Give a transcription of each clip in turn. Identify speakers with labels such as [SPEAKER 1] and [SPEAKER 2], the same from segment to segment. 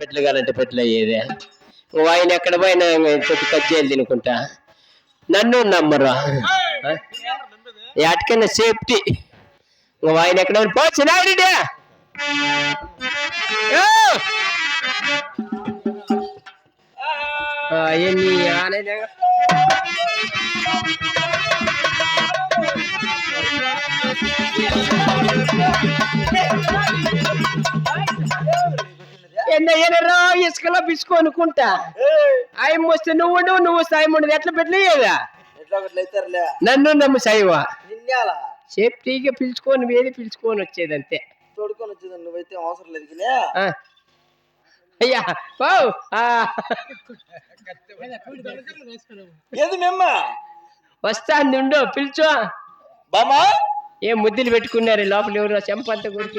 [SPEAKER 1] పెట్లు కావాలంటే పెట్లు అయ్యేదే. ఆయన ఎక్కడ పోయినా కొద్ది కజ్జాలు తినుకుంటా. నన్ను నమ్మరు? ఎటుకైనా సేఫ్టీ. ఆయన ఎక్కడ పో చిన్నారెడ్డి అవన్నీ ఆనే ఎన్నయ్యనరా ఇసుకలో పిసుకొనుకుంటా ఆయన వస్తే నువ్వు ఉండవు నువ్వు వస్తే ఆయన ఉండదు ఎట్లా పెట్టలేదా నన్ను నమ్ము
[SPEAKER 2] నిన్యాల?
[SPEAKER 1] సేఫ్టీగా పిలుచుకొని వేది పిలుచుకొని వచ్చేది అంతే
[SPEAKER 2] తోడుకొని వచ్చింది నువ్వైతే అవసరం లేదు.
[SPEAKER 1] అయ్యా ఆ.
[SPEAKER 2] ఏది మేమ్మ?
[SPEAKER 1] వస్తాంది ఉండు పిలుచో.
[SPEAKER 2] బామా
[SPEAKER 1] ఏ ముద్దులు పెట్టుకున్నారు లోపల ఎవరో చెంపంత కొడుకు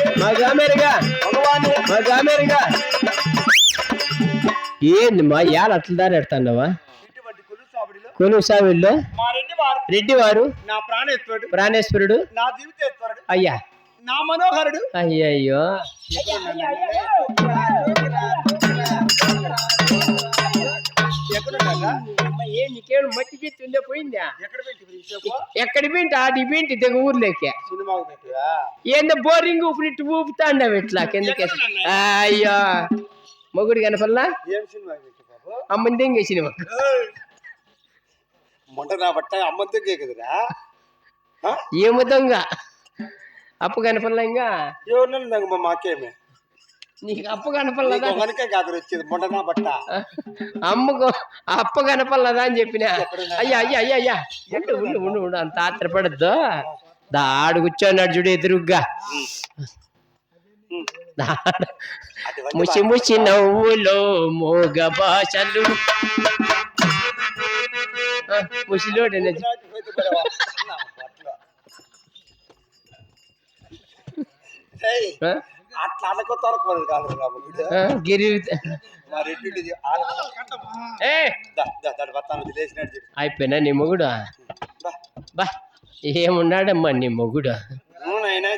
[SPEAKER 1] ముద్దులా అమెరికా మగ అమెరికా. మగ అమెరికా. మగ అమెరికా ఏంది మా ఇవాళ అట్లా దారి ఎడతాండవా
[SPEAKER 2] ఇటువంటి కులు సాబడిలో
[SPEAKER 1] కొను సావిల్లో
[SPEAKER 2] మా రెడ్డి వారు? ప్రాణేశ్వరుడు.
[SPEAKER 1] ప్రాణేశ్వరుడు?
[SPEAKER 2] నా జీవితేశ్వరుడు.
[SPEAKER 1] అయ్యా.
[SPEAKER 2] నా మనోహరుడు.
[SPEAKER 1] అయ్యయ్యో.
[SPEAKER 2] ఎక్కడున్నాడా
[SPEAKER 1] ఏ నీకేం మట్టి పిచ్చి ఉందే పోయిందా?
[SPEAKER 2] ఎక్కడ
[SPEAKER 1] బింటి ఆడి బింటి దగ్గర ఊర్లోకి. ఏందో బోరింగ్ ఊపిరి ఊపుతాండవు ఇట్లా కిందకి అయ్యో. మొగుడు కనపల్లా
[SPEAKER 2] ఏం సినిమాకి పెట్టి బాబు?
[SPEAKER 1] అమ్మని దెంగే సినిమా.
[SPEAKER 2] మొంట నా బట్ట అమ్మంతే కదరా?
[SPEAKER 1] ఏమో దొంగ. అప్పు కనపల్లా ఇంకా?
[SPEAKER 2] నాకు మాకేమే.
[SPEAKER 1] నీకు అప్పు కనపల్లదా
[SPEAKER 2] నీకు కనుక కాదు వచ్చేది మొంట నా బట్ట?
[SPEAKER 1] అమ్మకు అప్పు కనపల్లదా అని చెప్పిన. అయ్యా అయ్యా అయ్యా అయ్యా. ఉండు ఉండు ఉండు ఉండు అంత ఆత్రపడద్దు. దా ఆడు కూర్చోన్నాడు చూడు ఎదురుగ్గా. ముసి ముసి నవ్వులో మోగ భాషలు. ముసిలోడు ఎన్నది.
[SPEAKER 2] అట్లా అనకో తొరకపోదు కాదు రా ముగ్గుడు.
[SPEAKER 1] ఆ, గిరి
[SPEAKER 2] మా రెడ్డి
[SPEAKER 1] ఏ!
[SPEAKER 2] దాని బతాను లేచినట్టు చెప్పి.
[SPEAKER 1] అయిపోయినా నీ మొగుడు?
[SPEAKER 2] బా.
[SPEAKER 1] బా. ఏమున్నాడమ్మా నీ మొగుడు?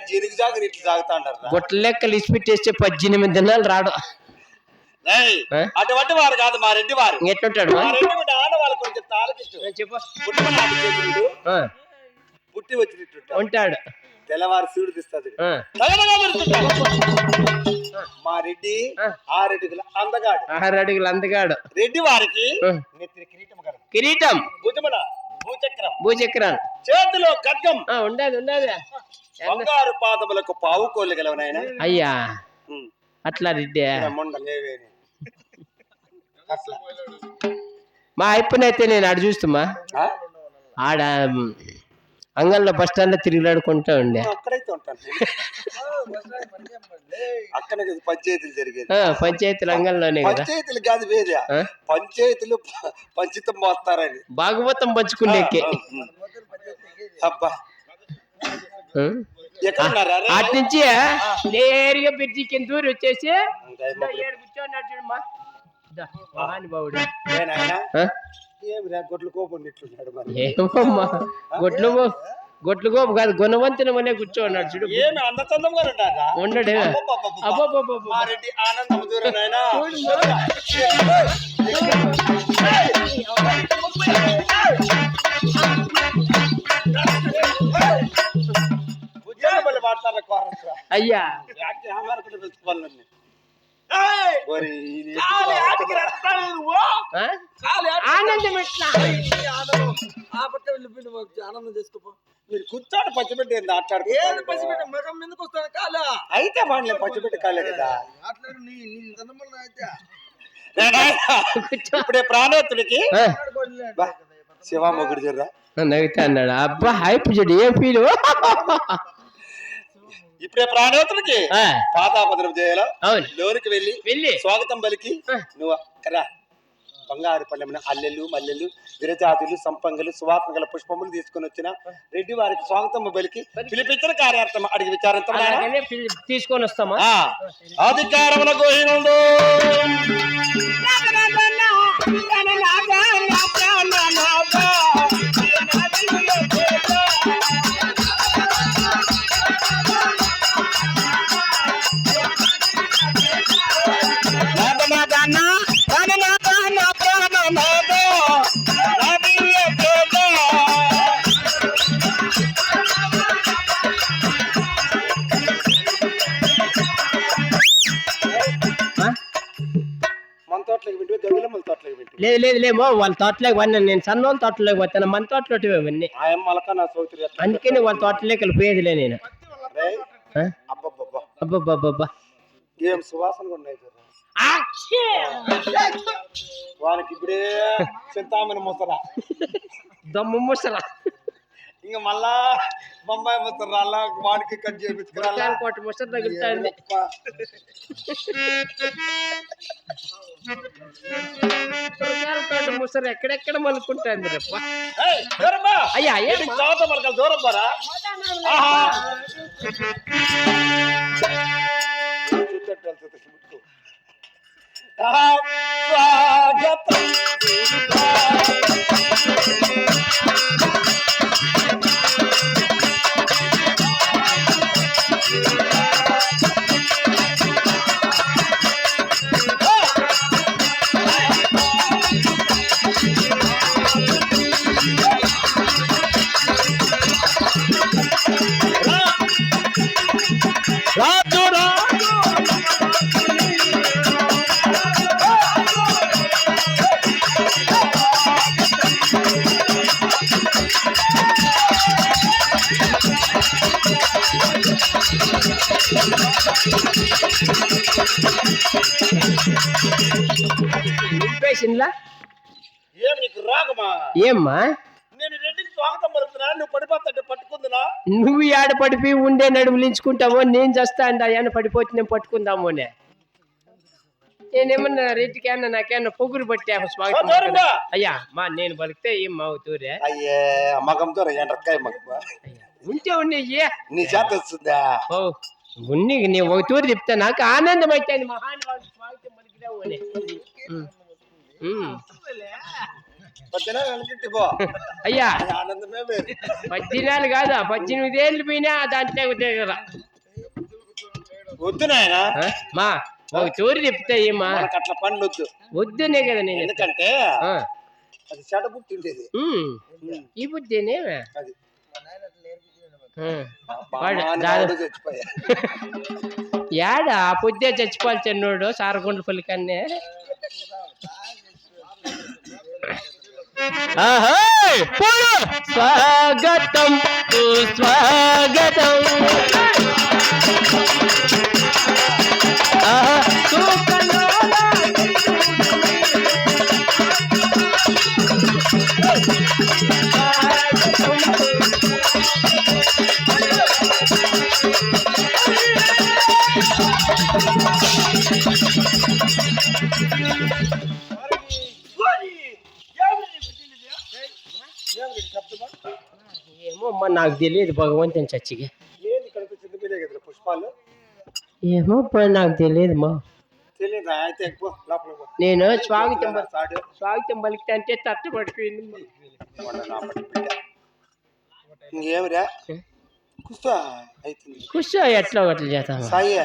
[SPEAKER 2] జిరిగి జాగరి ఇట్లా తాగుతా అంటారు రా.
[SPEAKER 1] గుట్ల లెక్కలు ఇసిపెట్టేస్తే పద్దెనిమిది దినాలు రాడు?
[SPEAKER 2] అటువంటి వారు కాదు మా రెడ్డి వారు. బిడ్డ ఆడవాళ్ళు కొంచెం తాలకిచ్చు
[SPEAKER 1] చెప్పు.
[SPEAKER 2] పుట్టి వచ్చినట్టు
[SPEAKER 1] ఉంటాడు.
[SPEAKER 2] తెల్లవారు సూడు తీస్తుంది. మా రెడ్డి
[SPEAKER 1] ఆ.
[SPEAKER 2] ఆ రెడ్డికి అందగాడు.
[SPEAKER 1] ఆరు అడుగులు అందగాడు.
[SPEAKER 2] రెడ్డి వారికి నెత్తిన కిరీటం కలదు.
[SPEAKER 1] కిరీటం?
[SPEAKER 2] భుజమున భూచక్రం.
[SPEAKER 1] భూచక్రాలు
[SPEAKER 2] చేతిలో ఖడ్గం
[SPEAKER 1] ఉండదు ఉండదు.
[SPEAKER 2] బంగారు పాదములకు పావు కోళ్ళు గలవు నాయన.
[SPEAKER 1] అయ్యా. అట్లా రెడ్డి. మా అయిపోయినైతే నేను ఆడ చూస్తుమా? ఆడ అంగల్లో బస్ స్టాండ్లో తిరిగిలాడుకుంటా ఉండే.
[SPEAKER 2] పంచాయతీలు జరిగేది.
[SPEAKER 1] ఆ, పంచాయతీల అంగంలోనే కదా.
[SPEAKER 2] పంచాయతీలు కాదు వేరే? పంచాయతీలు పంచితం పోస్తారని
[SPEAKER 1] భాగవతం పంచుకునేకి
[SPEAKER 2] అబ్బా?
[SPEAKER 1] అటు నుంచి నేరుగా బ్రిడ్జి కింద దూరం వచ్చేసి ఇదో, మహానుభావుడు.
[SPEAKER 2] ఏ నాయనా?
[SPEAKER 1] ఆ?
[SPEAKER 2] ఏమి రా గొడ్లు కోపం ఇట్లున్నాడు మరి.
[SPEAKER 1] ఏమమ్మా గొడ్లు గో- గొడ్లు గోపు కాదు గుణవంతనమనే కూర్చోన్నాడు చూడు.
[SPEAKER 2] ఏమి అంత చందంగా
[SPEAKER 1] ఉండడే
[SPEAKER 2] ఆనందం
[SPEAKER 1] అయ్యా. ఆనందం
[SPEAKER 2] చేసుకోపో. మీరు కూర్చోండి పచ్చిపెట్టి ఏంది? ఆటాడు
[SPEAKER 3] పసిబిడ్డ? మగం ఎందుకు వస్తాను? కాలా?
[SPEAKER 2] అయితే వాళ్ళని పచ్చిపెట్టి కాలే కదా.
[SPEAKER 3] అట్లా నీ నీ దండమల్ల అయితే.
[SPEAKER 2] ఇప్పుడే ప్రాణోత్తుడికి శివ మొగుడు జర్రా
[SPEAKER 1] నవ్వుతా అన్నాడు? అబ్బా హైప్ చూడు ఏం ఫీల్
[SPEAKER 2] ఇప్పుడే ప్రాణవతులకి
[SPEAKER 1] ఆ,
[SPEAKER 2] పాతాపద్రం చేయాలా లోనికి వెళ్ళి
[SPEAKER 1] వెళ్ళి
[SPEAKER 2] స్వాగతం పలికి. నువ్వు రా బంగారు పల్లెమైన అల్లెలు మల్లెలు విరజాతులు సంపంగలు సువాసన గల పుష్పములు తీసుకొని వచ్చిన రెడ్డి వారికి స్వాగతం పలికి పిలిపించిన కార్యార్థం అడిగి
[SPEAKER 1] పిలి- తీసుకొని వస్తామా
[SPEAKER 2] అధికారములకు హీనుడు
[SPEAKER 1] లేదు లేదు లేమో వాళ్ళ తోటలోకి వన్నా నేను సన్నోళ్ళ తోటలోకి పోతాను మన తోటలో ఇవన్నీ. అందుకని వాళ్ళ తోటలోకి వెళ్ళిపోయేదిలే నేను.
[SPEAKER 2] రేయ్,
[SPEAKER 1] ఆ?
[SPEAKER 2] అబ్బబ్బబ్బా. ఏం సువాసనగా ఉన్నాయి వానికి ఇప్పుడే చింతామణి ముసరా
[SPEAKER 1] దమ్ము ముసలా.
[SPEAKER 2] ఇంకా మళ్ళా బొంబాయి ముసరా అలా వాడికి కట్ చేయించుకురా
[SPEAKER 1] కోట తగులుతాంది. ఎక్కడెక్కడ మలుకుంటాంది అయ్యా ఏ
[SPEAKER 2] చదువుతా మనకు దూరం పోరా? వెళ్తుంది, రాగమా
[SPEAKER 1] ఏమ్మా?
[SPEAKER 2] నువ్వు
[SPEAKER 1] ఏడ పడిపోయి ఉండే నడుములించుకుంటావో నేను చేస్తా అండి అయ్యాన పడిపోతే నేను పట్టుకుందాము అనే నేనేమన్నా రెడ్డికేమన్నా నాకేమన్నా పొగురు పట్టా స్వాగతం. అయ్యా మా నేను పలికితే ఏం మా అవుతూరే
[SPEAKER 2] అయ్యే మగంతో
[SPEAKER 1] ఉంటే ఏ
[SPEAKER 2] నీ చేత వస్తుందా?
[SPEAKER 1] ఉన్ని నీ ఒక తూరు చెప్తే నాకు ఆనందం అవుతుంది మహానుభావుడు స్వాగతం అయ్యా.
[SPEAKER 2] ఆనందమే వేరు
[SPEAKER 1] పద్దెనాలు కాదు? పద్దెనిమిది ఏళ్ళు పోయినా దాంట్లో ఉద్యోగరా.
[SPEAKER 2] వద్దు నాయన.
[SPEAKER 1] మా ఒక చెప్తే ఏమా
[SPEAKER 2] అట్లా పనులు వద్దు
[SPEAKER 1] వద్దునే కదా నేను
[SPEAKER 2] ఎందుకంటే. అది చెడ పుట్టిండేది
[SPEAKER 1] ఉమ్. ఈ బుద్ధినే
[SPEAKER 2] అది. చచ్చిపోయా
[SPEAKER 1] యాడ? ఆ పొద్దే చచ్చిపోవాలి చెన్నోడు సారగుండ్ల కన్నే స్వాగతం! స్వా ఏమో అమ్మా నాకు తెలియదు భగవంతుని చచ్చిగా
[SPEAKER 2] ఏంది కదా పుష్పాలు?
[SPEAKER 1] ఏమో నాకు తెలియదు మా.
[SPEAKER 2] తెలియదా? అయితే ఎక్కువ లోపల పో.
[SPEAKER 1] నేను స్వాగతం స్వాగతం పలికితే అంటే తట్టబడిపోయింది.
[SPEAKER 2] ఇంకేమిరా? కూర్చో అవుతుంది
[SPEAKER 1] కూర్చో ఎట్లా ఒకటి చేద్దామా
[SPEAKER 2] సాయి.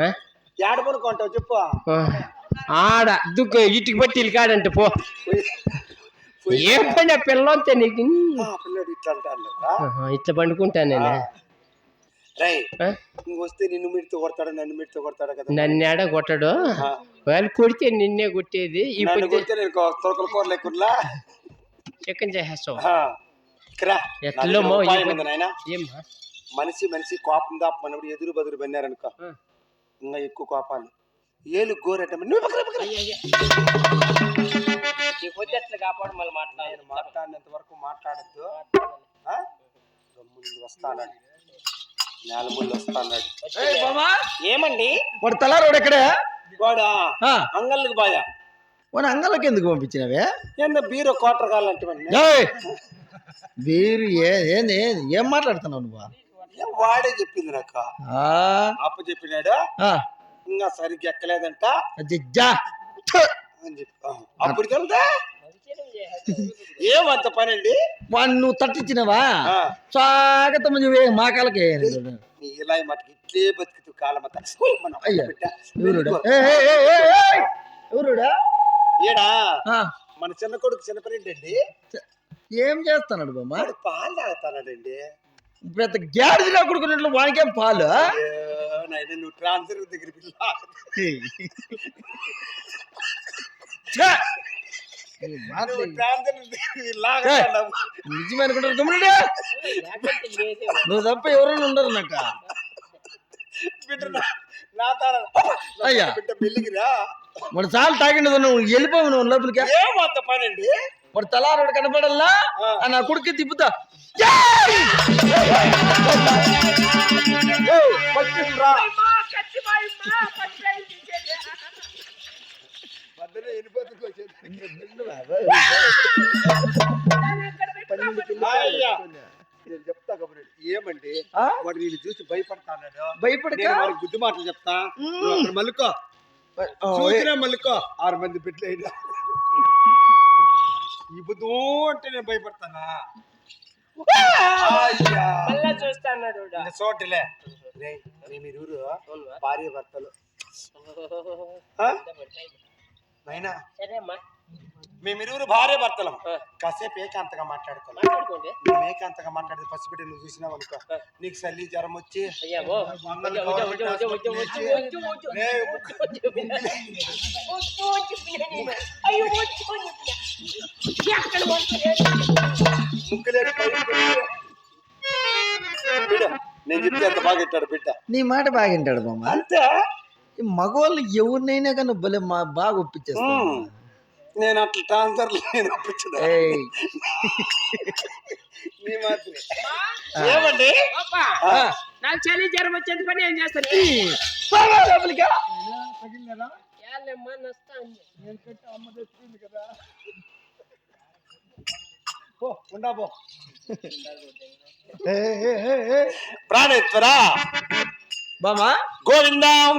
[SPEAKER 1] ఆ?
[SPEAKER 2] ఏడ పడుకుంటావు చెప్పు.
[SPEAKER 1] ఆడ దుక్కు ఇటుకి బట్టి ఇల్కాడంటే పో. ఏం పని ఆ నీకు
[SPEAKER 2] పిల్లడు ఇట్లా
[SPEAKER 1] పండుకుంటాను నేను?
[SPEAKER 2] వస్తే నిన్ను మిడితో కొడతాడు నన్ను మిడితో కొడతాడు కదా?
[SPEAKER 1] నన్ను ఏడ కొట్టడు. వాళ్ళు కొడితే నిన్నే కొట్టేది. ఇప్పుడు
[SPEAKER 2] కొడితే నేను తొలకల కూర లేకుండా
[SPEAKER 1] చికెన్ చేసేస్తావు. ఎట్లో
[SPEAKER 2] మనిషి మనిషి కోపం దాపమన్నప్పుడు ఎదురు బదురు పన్నారనుకో. ఇంకా ఎక్కువ కోపాలు. ఏలు గోరెట్ట నువ్వు నేను
[SPEAKER 1] మాట్లాడాను
[SPEAKER 2] మాట్లాడినంత వరకు మాట్లాడద్దు. గమ్మునుండి వస్తానని నేలముళ్ళు వస్తా అన్నాడు
[SPEAKER 3] ఏయ్ బామా!
[SPEAKER 2] ఏమండి?
[SPEAKER 4] వాడు తలారోడు ఎక్కడే?
[SPEAKER 2] వాడా?
[SPEAKER 4] ఆ,
[SPEAKER 2] అంగళ్ళకి బాయా
[SPEAKER 4] వాడు అంగళ్ళకి ఎందుకు పంపించినవే?
[SPEAKER 2] ఏందో బీరో కోటర్ కావాలంటే
[SPEAKER 4] ఏయ్! వీరు ఏ ఏంది ఏంది? ఏం మాట్లాడుతున్నావు నువ్వు?
[SPEAKER 2] వాడే చెప్పింది నాకు?
[SPEAKER 4] ఆ,
[SPEAKER 2] అప్ప చెప్పినాడు. ఇంకా సరిగ్గా ఎక్కలేదంట. అని చెప్పి. ఆ, అప్పుడు తెలుదా? ఏమంత పని అండి
[SPEAKER 4] వాడిని నువ్వు తట్టించినవా? స్వాగతం నువ్వే మా కాలకే
[SPEAKER 2] ఇలా మటుకు ఇట్లే బతుకుతూ. బిడ్డ.
[SPEAKER 4] ఎవరుడా? ఆ,
[SPEAKER 2] మన చిన్న కొడుకు చిన్నపరెడ్డి అండి
[SPEAKER 4] ఏం చేస్తున్నాడు బామ్మ?
[SPEAKER 2] పాలు తాగుతానండి.
[SPEAKER 4] పెద్ద గ్యాడిదిగా కొడుకున్నట్లు వానికేం పాలు?
[SPEAKER 2] నువ్వు ట్రాన్స్ఫర్ దగ్గర
[SPEAKER 4] నిజమనుకుంటారు తమ్ముడు
[SPEAKER 2] నువ్వు
[SPEAKER 4] తప్ప ఎవరైనా ఉండరు నాక అయ్యా మరి చాలా తాగిండదు నువ్వు వెళ్ళిపోవు నువ్వు లోపలికి
[SPEAKER 2] పనండి
[SPEAKER 4] మరి తలారుడు కనపడల్లా నా కొడుకు తిప్పుతా
[SPEAKER 2] పట్టిండ్రా నేను చెప్తా కబురు ఏమండి? వాడు నేను చూసి భయపడతాడు
[SPEAKER 4] భయపడక?
[SPEAKER 2] వాడికి గుద్దు మాటలు చెప్తా. మల్లుకో. చూసినా మల్లుకో. ఆరు మంది బిడ్డలు అయినా ఈ బుద్ధు అంటే నేను భయపడతానా? అయ్యా.
[SPEAKER 1] మళ్ళా చూస్తా అన్నాడు
[SPEAKER 2] ఇంకా చోటులే రేయ్, మేము ఇరువురు భార్య భర్తలు.
[SPEAKER 1] సరే అమ్మా.
[SPEAKER 2] మేమిరువురు భార్య భర్తలం. కాసేపు ఏకాంతగా మాట్లాడుకోవాలి మేము ఏకాంతగా మాట్లాడితే పసిబిడ్డ నువ్వు చూసినావు అనుకో. నీకు సల్లి జ్వరం వచ్చి
[SPEAKER 1] నేను
[SPEAKER 2] చెప్తే ఎంత బిడ్డ.
[SPEAKER 4] నీ మాట బాగా బొమ్మ
[SPEAKER 2] అంతే?
[SPEAKER 4] మగవాళ్ళు ఎవరినైనా కానీ భలే మా బాగా ఒప్పించేస్తాను
[SPEAKER 2] నేను అట్లా ట్రాన్స్ఫర్ నేను మీ మాత్రమే. ఏమండి?
[SPEAKER 1] నాకు చలి జ్వరం వచ్చేది పని ఏం చేస్తాను
[SPEAKER 4] ఉండబో
[SPEAKER 2] ప్రాణేశ్వరా.
[SPEAKER 4] బామా?
[SPEAKER 2] గోవిందం.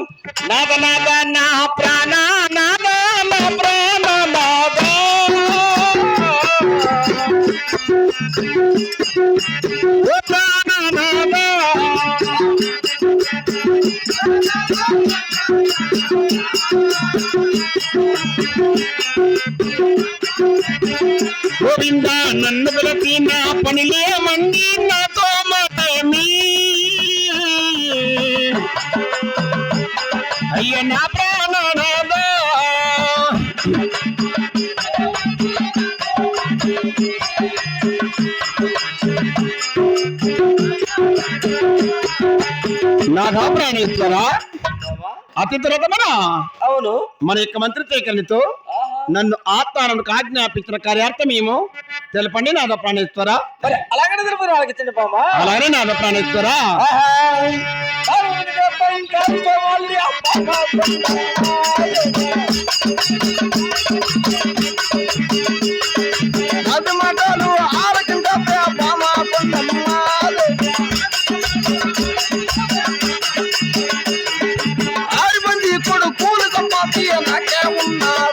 [SPEAKER 2] నాద నాద నా ప్రాణ నాద నా ప్రాణ నాద ఓ ప్రాణ నాద గోవింద నన్ను పిలిచి నా పనిలే మంది నాతో మా అలాగా ప్రాణేశ్వరా అతి దురదమన
[SPEAKER 4] అవును.
[SPEAKER 2] మన యొక్క మంత్రితో నన్ను ఆత్మాలను ఆజ్ఞాపించిన కార్యార్థం ఏమో? తెలపండి నాద ప్రాణేశ్వర
[SPEAKER 4] అలాగనే తెలుపు ఆలకించండి బామ్మ అలాగనే I got one.